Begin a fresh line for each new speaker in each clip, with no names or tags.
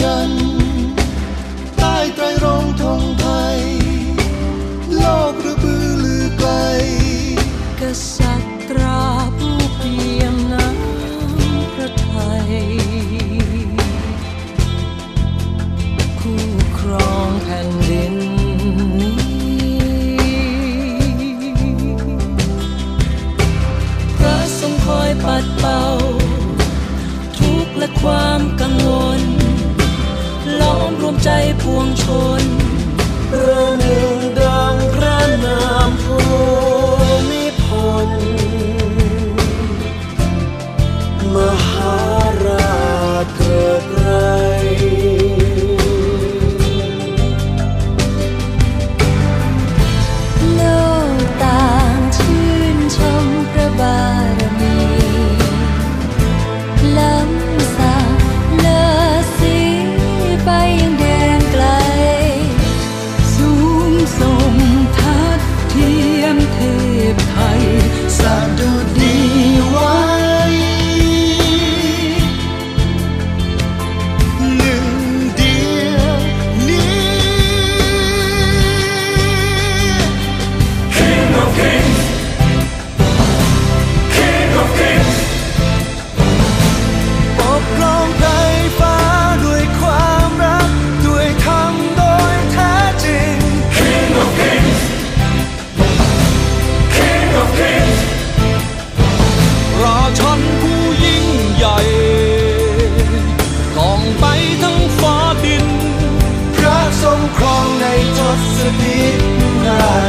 ฉัน ใต้ไตรรงธงไทย โลกระบือลือไกล
กษั ใจพวงชน
เรา
เนื้อ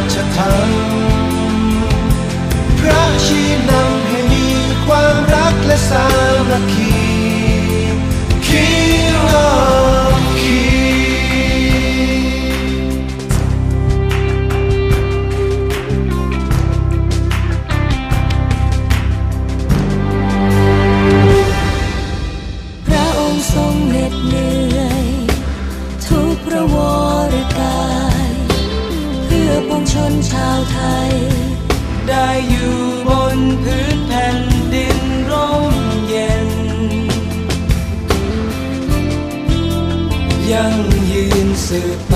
touch a touch ได้อยู่บนพื้
นแผ่นดินร่มเย็น ยังยืนสืบไป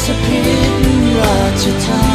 สพิตราชธา